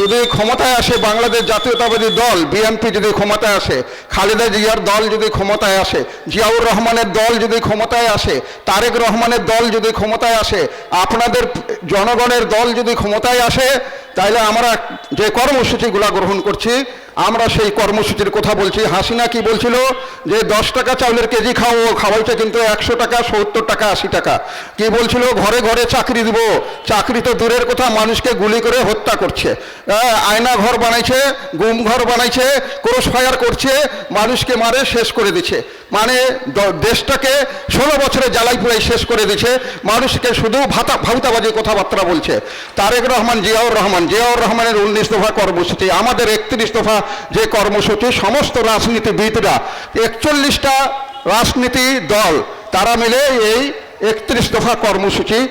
যদি ক্ষমতায় আসে বাংলাদেশ জাতীয়তাবাদী দল, বিএনপি যদি ক্ষমতায় আসে, খালেদা জিয়ার দল যদি ক্ষমতায় আসে, জিয়াউর রহমানের দল যদি ক্ষমতায় আসে, তারেক রহমানের দল যদি ক্ষমতায় আসে, আপনাদের জনগণের দল যদি ক্ষমতায় আসে তাহলে আমরা যে কর্মসূচিগুলো গ্রহণ করছি আমরা সেই কর্মসূচির কথা বলছি। হাসিনা কি বলছিল যে, দশ টাকা চাউলের কেজি খাও খাওয়াইটা কিন্তু একশো টাকা, সত্তর টাকা, আশি টাকা। কি বলছিল? ঘরে ঘরে চাকরি দিব। চাকরি তো দূরের কথা, মানুষকে গুলি করে হত্যা করছে। আয়না ঘর বানাইছে, গুম ঘর বানাইছে, ক্রস ফায়ার করছে, মানুষকে মারে, শেষ করে দিচ্ছে মানে দেশটাকে ষোলো বছরে জ্বালাই পুরাই শেষ করে দিচ্ছে মানুষকে শুধু ভাতা ভাউতাবাজি কথাবার্তা বলছে। তারেক রহমান, জিয়াউর রহমান, জিয়াউর রহমানের উনিশ দফা কর্মসূচি, আমাদের একত্রিশ দফা যে কর্মসূচি সমস্ত রাজনীতিবিদরা, একচল্লিশটা রাজনীতি দল, তারা মিলে এই একত্রিশ দফা কর্মসূচি,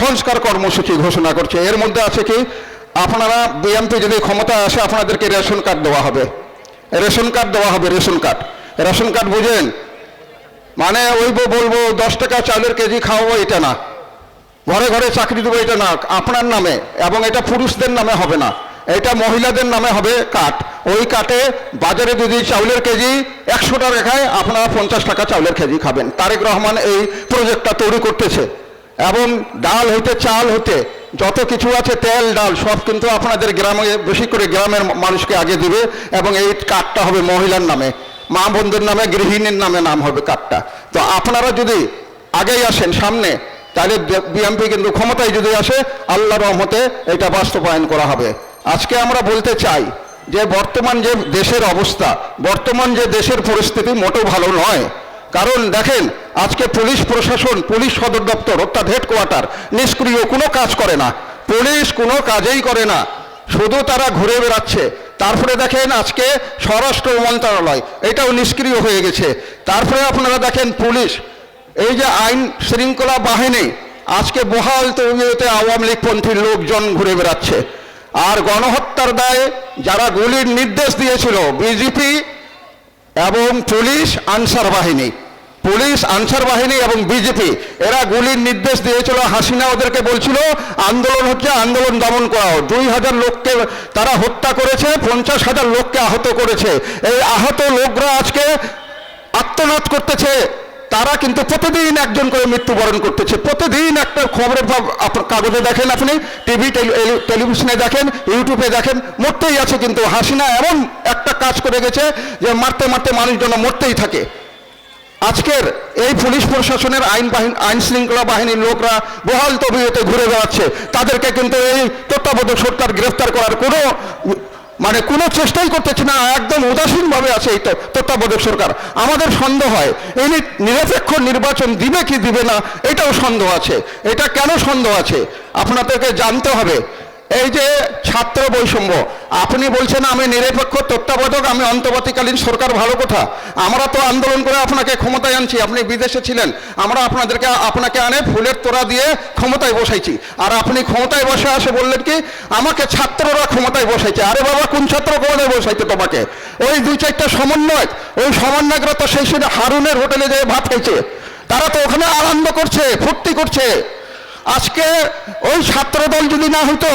সংস্কার কর্মসূচি ঘোষণা করছে। এর মধ্যে আছে কি, আপনারা বিএনপি যদি ক্ষমতা আসে, আপনাদেরকে রেশন কার্ড দেওয়া হবে। রেশন কার্ড দেওয়া হবে, রেশন কার্ড। রেশন কার্ড বুঝেন? মানে ওই বলব, দশ টাকা চালের কেজি খাওয়াবো এটা না। ঘরে ঘরে চাকরি দেবো এটা না। আপনার নামে, এবং এটা পুরুষদের নামে হবে না। এটা মহিলাদের নামে হবে কাঠ। ওই কাটে বাজারে যদি চাউলের কেজি একশো টাকা খায়, আপনারা পঞ্চাশ টাকা চাউলের কেজি খাবেন। তারেক রহমান এই প্রজেক্টটা তৈরি করতেছে। এবং ডাল হইতে চাল হতে যত কিছু আছে, তেল, ডাল, সব কিন্তু আপনাদের গ্রামে, বেশি করে গ্রামের মানুষকে আগে দিবে এবং এই কার্ডটা হবে মহিলার নামে। মা বোনদের নামে, গৃহিণীর নামে নাম হবে কার্ডটা তো আপনারা যদি আগেই আসেন সামনে, তাহলে বিএনপি কিন্তু ক্ষমতায় যদি আসে আল্লাহ রহমতে এটা বাস্তবায়ন করা হবে। আজকে আমরা বলতে চাই যে বর্তমান যে দেশের অবস্থা, বর্তমান যে দেশের পরিস্থিতি মোটো ভালো নয়। কারণ দেখেন, আজকে পুলিশ প্রশাসন, পুলিশ সদর দপ্তর, অর্থাৎ হেডকোয়ার্টার নিষ্ক্রিয়, কোনো কাজ করে না। পুলিশ কোনো কাজেই করে না। শুধু তারা ঘুরে বেড়াচ্ছে। তারপরে দেখেন আজকে স্বরাষ্ট্র মন্ত্রণালয়, এটাও নিষ্ক্রিয় হয়ে গেছে। তারপরে আপনারা দেখেন পুলিশ, এই যে আইন শৃঙ্খলা বাহিনী, আজকে বহাল তবিয়তে আওয়ামী লীগপন্থীর লোকজন ঘুরে বেড়াচ্ছে। আর গণহত্যার দায়ে যারা গুলির নির্দেশ দিয়েছিল বিজেপি এবং পুলিশ আনসার বাহিনী, পুলিশ আনসার বাহিনী এবং বিজেপি এরা গুলির নির্দেশ দিয়েছিল। হাসিনা ওদেরকে বলছিল, আন্দোলন হচ্ছে আন্দোলন দমন করাও। দুই হাজার লোককে তারা হত্যা করেছে, পঞ্চাশ হাজার লোককে আহত করেছে। এই আহত লোকরা আজকে আত্মনাদ করতেছে। তারা কিন্তু প্রতিদিন একজন করে মৃত্যুবরণ করতেছে। প্রতিদিন একটা খবরের ভাব- আপ- কাগজে দেখেন আপনি টিভি টেলিভিশনে দেখেন ইউটিউবে দেখেন, মরতেই আছে কিন্তু হাসিনা এমন একটা কাজ করে গেছে যে মারতে মারতে মানুষজন মরতেই থাকে। আজকের এই পুলিশ প্রশাসনের আইন বাহিনী আইন শৃঙ্খলা বাহিনীর লোকরা বহাল তবিয়তে ঘুরে বেড়াচ্ছে। তাদেরকে কিন্তু এই তত্ত্বাবধায়ক সরকার গ্রেফতার করার কোনো মানে কোনো চেষ্টাই করতেছে না, একদম উদাসীনভাবে আছে এই তত্ত্বাবধায়ক সরকার। আমাদের সন্দেহ হয় এই নিরপেক্ষ নির্বাচন দিবে কি দিবে না, এটাও সন্দেহ আছে। এটা কেন সন্দেহ আছে? আপনাদেরকে জানতে হবে। এই যে ছাত্র বৈষম্য, আপনি বলছেন আমি নিরপেক্ষ তত্ত্বাবধায়ক, আমি অন্তর্বর্তীকালীন সরকার ভালো কথা। আমরা তো আন্দোলন করে আপনাকে ক্ষমতায় আনছি, আপনি বিদেশে ছিলেন। আমরা আপনাদেরকে, আপনাকে আনে ফুলের তোড়া দিয়ে ক্ষমতায় বসাইছি। আর আপনি ক্ষমতায় বসে আসে বললেন কি, আমাকে ছাত্ররা ক্ষমতায় বসাইছে। আরে বাবা, কোন ছাত্র ক্ষমতায় বসাইছে তোমাকে? ওই দুই চারটা সমন্বয় ওই সমন্বয়করা তো সেই হারুনের হোটেলে যেয়ে ভাত খাইছে। তারা তো ওখানে আনন্দ করছে, ফুর্তি করছে। আজকে ওই ছাত্র দল যদি না হতো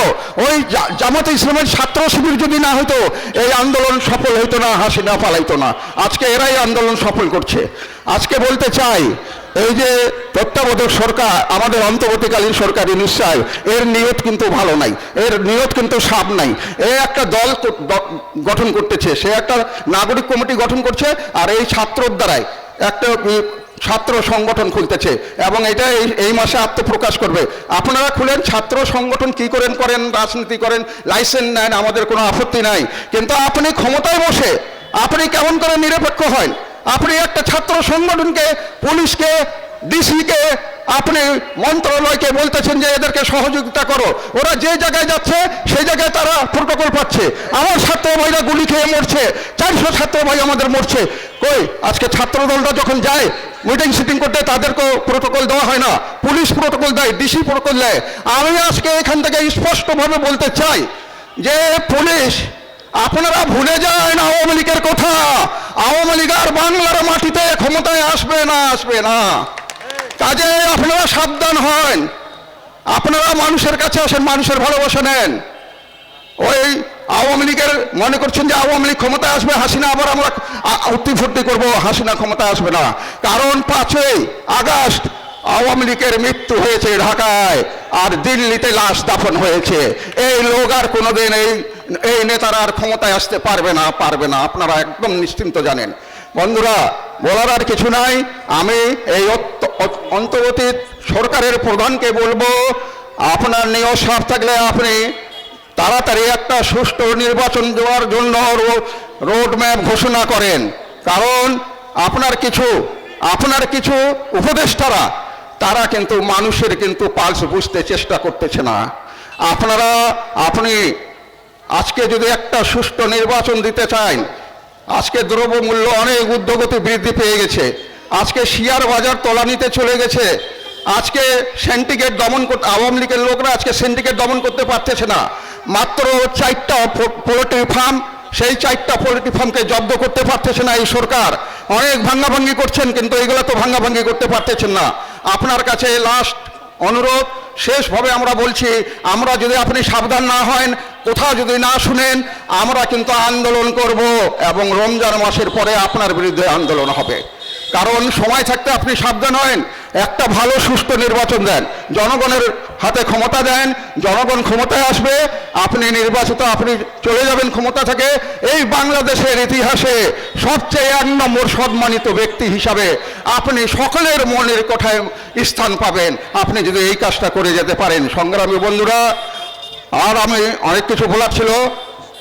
ওই জামাতে ইসলামের ছাত্র শিবির যদি না হতো এই আন্দোলন সফল হইতো না হাসিনা পালাইতো না। আজকে এরাই আন্দোলন সফল করছে। আজকে বলতে চাই, এই যে তত্ত্বাবধায়ক সরকার, আমাদের অন্তর্বর্তীকালীন সরকারি নিশ্চয় এর নিয়ত কিন্তু ভালো নাই। এর নিয়ত কিন্তু সাপ নাই। এ একটা দল গঠন করতেছে, সে একটা নাগরিক কমিটি গঠন করছে, আর এই ছাত্রর দ্বারাই একটা ছাত্র সংগঠন খুলতেছে এবং এটা এই এই মাসে আত্মপ্রকাশ করবে। আপনারা খুলেন, ছাত্র সংগঠন কি করেন করেন, রাজনীতি করেন লাইসেন্স নেন, আমাদের কোনো আপত্তি নাই। কিন্তু আপনি ক্ষমতায় বসে, আপনি কেমন করে নিরপেক্ষ হয় আপনি একটা ছাত্র সংগঠনকে, পুলিশকে, ডিসিকে, আপনি মন্ত্রণালয়কে বলতেছেন যে এদেরকে সহযোগিতা করো। ওরা যে জায়গায় যাচ্ছে, সেই জায়গায় তারা প্রোটোকল পাচ্ছে। আমার ছাত্র ভাইরা গুলি খেয়ে মরছে, চারশো ছাত্র ভাই আমাদের মরছে। কই, আজকে ছাত্র দলটা যখন যায় মিটিং সিটিং করতে তাদেরকেও প্রোটোকল দেওয়া হয় না। পুলিশ প্রোটোকল দেয় ডিসি প্রোটোকল দেয় আমি আজকে এখান থেকে স্পষ্টভাবে বলতে চাই যে পুলিশ, আপনারা ভুলে যান আওয়ামী লীগের কথা। আওয়ামী লীগ আর বাংলার মাটিতে ক্ষমতায় আসবে না আসবে না। কাজে আপনারা সাবধান হন। আপনারা মানুষের কাছে আসেন, মানুষের ভালোবাসা নেন। ওই আওয়ামী লীগের মনে করছেন যে আওয়ামী লীগ ক্ষমতায় আসবে, হাসিনা আবার আমরা উত্তি ফুর্তি করব, হাসিনা ক্ষমতায় আসবে না। কারণ পাঁচই আগস্ট আওয়ামী লীগের মৃত্যু হয়েছে ঢাকায়, আর দিল্লিতে লাশ দাফন হয়েছে। এই লোক আর কোনোদিন এই এই নেতারা আর ক্ষমতায় আসতে পারবে না পারবে না। আপনারা একদম নিশ্চিন্ত জানেন। বন্ধুরা, বলার আর কিছু নাই। আমি এই অন্তর্বর্তী সরকারের প্রধানকে বলব, আপনার নিয়োগ সাফ থাকলে আপনি তাড়াতাড়ি একটা সুষ্ঠু নির্বাচন দেওয়ার জন্য রোড ম্যাপ ঘোষণা করেন। কারণ আপনার কিছু আপনার কিছু উপদেষ্টারা, তারা কিন্তু মানুষের কিন্তু পালস বুঝতে চেষ্টা করতেছে না। আপনারা, আপনি আজকে যদি একটা সুষ্ঠু নির্বাচন দিতে চান, আজকে দ্রব্যমূল্য অনেক উদ্যোগতি বৃদ্ধি পেয়ে গেছে। আজকে শিয়ার বাজার তলানিতে চলে গেছে। আজকে সেন্টিকেট দমন করতে আওয়ামী লীগের লোকরা আজকে সেন্টিকেট দমন করতে পারতেছে না। মাত্র চারটা পোলট্রি ফার্ম সেই চারটা পোলট্রি ফার্মকে জব্দ করতে পারতেছে না এই সরকার। অনেক ভাঙ্গাভাঙ্গি করছেন, কিন্তু এগুলো তো ভাঙ্গাভাঙ্গি করতে পারতেছেন না। আপনার কাছে লাস্ট অনুরোধ, শেষভাবে আমরা বলছি, আমরা যদি আপনি সাবধান না হন, কোথাও যদি না শুনেন, আমরা কিন্তু আন্দোলন করব এবং রমজান মাসের পরে আপনার বিরুদ্ধে আন্দোলন হবে। কারণ সময় থাকতে আপনি সাবধান হন। একটা ভালো সুষ্ঠু নির্বাচন দেন। জনগণের হাতে ক্ষমতা দেন, জনগণ ক্ষমতায় আসবে, আপনি নির্বাচিত, আপনি চলে যাবেন ক্ষমতা থেকে। এই বাংলাদেশের ইতিহাসে সবচেয়ে এক নম্বর সম্মানিত ব্যক্তি হিসাবে আপনি সকলের মনের কোঠায় স্থান পাবেন। আপনি যদি এই কাজটা করে যেতে পারেন। সংগ্রামী বন্ধুরা, আর আমি অনেক কিছু বলার ছিল।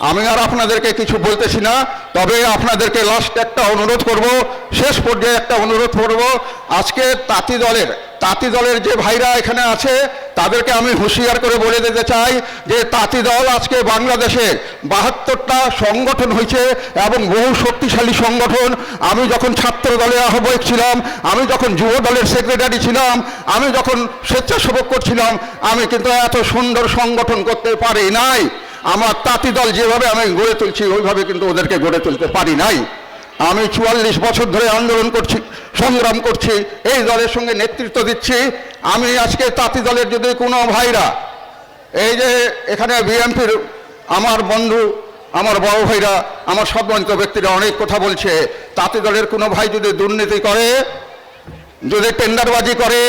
আমি আর আপনাদেরকে কিছু বলতেছি না, তবে আপনাদেরকে লাস্ট একটা অনুরোধ করব, শেষ পর্যায়ে একটা অনুরোধ করব। আজকে তাঁতি দলের তাঁতি দলের যে ভাইরা এখানে আছে, তাদেরকে আমি হুঁশিয়ার করে বলে দিতে চাই যে তাঁতি দল আজকে বাংলাদেশের বাহাত্তরটা সংগঠন হয়েছে এবং বহু শক্তিশালী সংগঠন। আমি যখন ছাত্র দলের আহ্বায়ক ছিলাম, আমি যখন যুব দলের সেক্রেটারি ছিলাম, আমি যখন স্বেচ্ছাসেবক করছিলাম, আমি কিন্তু এত সুন্দর সংগঠন করতে পারি নাই। আমার তাঁতি দল যেভাবে আমি গড়ে তুলছি, ওইভাবে কিন্তু ওদেরকে গড়ে তুলতে পারি নাই। আমি চুয়াল্লিশ বছর ধরে আন্দোলন করছি, সংগ্রাম করছি, এই দলের সঙ্গে নেতৃত্ব দিচ্ছি। আমি আজকে তাঁতি দলের যদি কোনো ভাইরা, এই যে এখানে বিএনপির আমার বন্ধু, আমার বড় ভাইরা, আমার সম্মানিত ব্যক্তিরা অনেক কথা বলছে, তাঁতি দলের কোনো ভাই যদি দুর্নীতি করে, যদি টেন্ডারবাজি করে,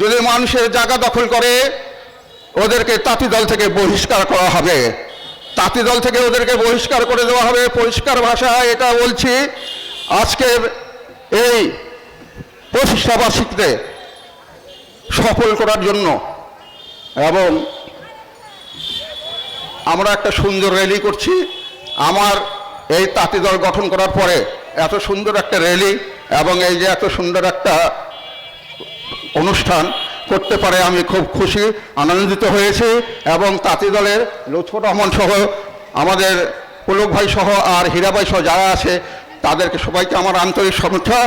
যদি মানুষের জায়গা দখল করে ওদেরকে তাঁতি দল থেকে বহিষ্কার করা হবে। তাঁতি দল থেকে ওদেরকে বহিষ্কার করে দেওয়া হবে। পরিষ্কার ভাষায় এটা বলছি, আজকের এই প্রতিষ্ঠাবার্ষিকীতে সফল করার জন্য এবং আমরা একটা সুন্দর র্যালি করছি। আমার এই তাঁতি দল গঠন করার পরে এত সুন্দর একটা র্যালি এবং এই যে এত সুন্দর একটা অনুষ্ঠান করতে পারে, আমি খুব খুশি, আনন্দিত হয়েছি এবং তাঁতি দলের লুৎফুর রহমান সহ আমাদের পুলক ভাই সহ আর হীরাভাই সহ যারা আছে, তাদেরকে সবাইকে আমার আন্তরিক শুভেচ্ছা।